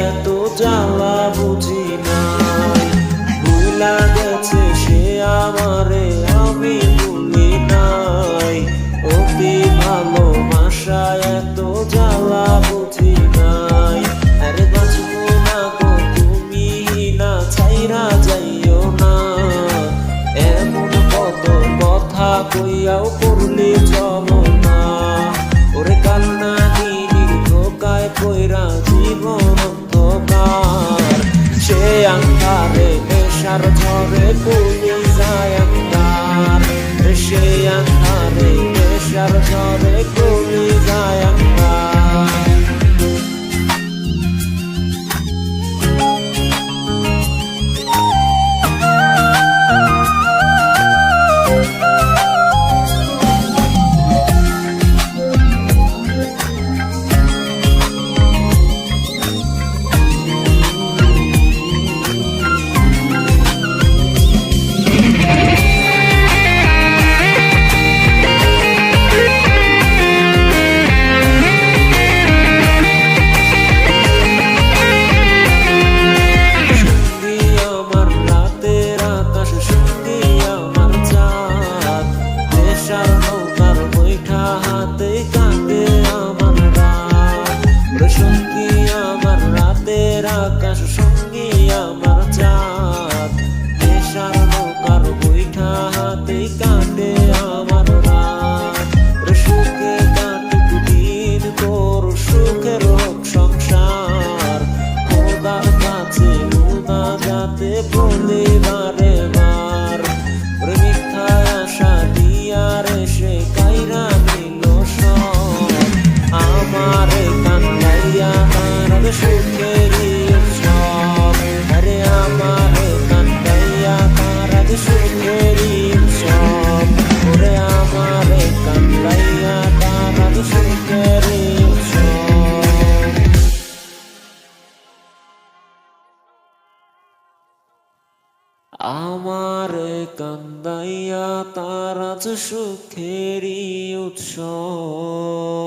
এত জ্বালা বুঝি নাই। ভুলা গেছে সে আমারে, আমি ভুলি নাই। অতি ভালোবাসা, এত জ্বালা বুঝি নাই। আরে বাঁচবো না গো, তুমি না ছাইরা যাইও না। এমন কত কথা কইয়াও করলে চলো জীবন অন্ধকার। সে আন্ধারে নেশার ঝরে পুড়িয়ে সুন্দরী উৎসব আরে আমার কান্দাইয়া তারাজ সুন্দরী উৎসব ওরে আমার কান্দাইয়া তারাজ সুন্দরী আমার কান্দাইয়া তারাজ উৎসব।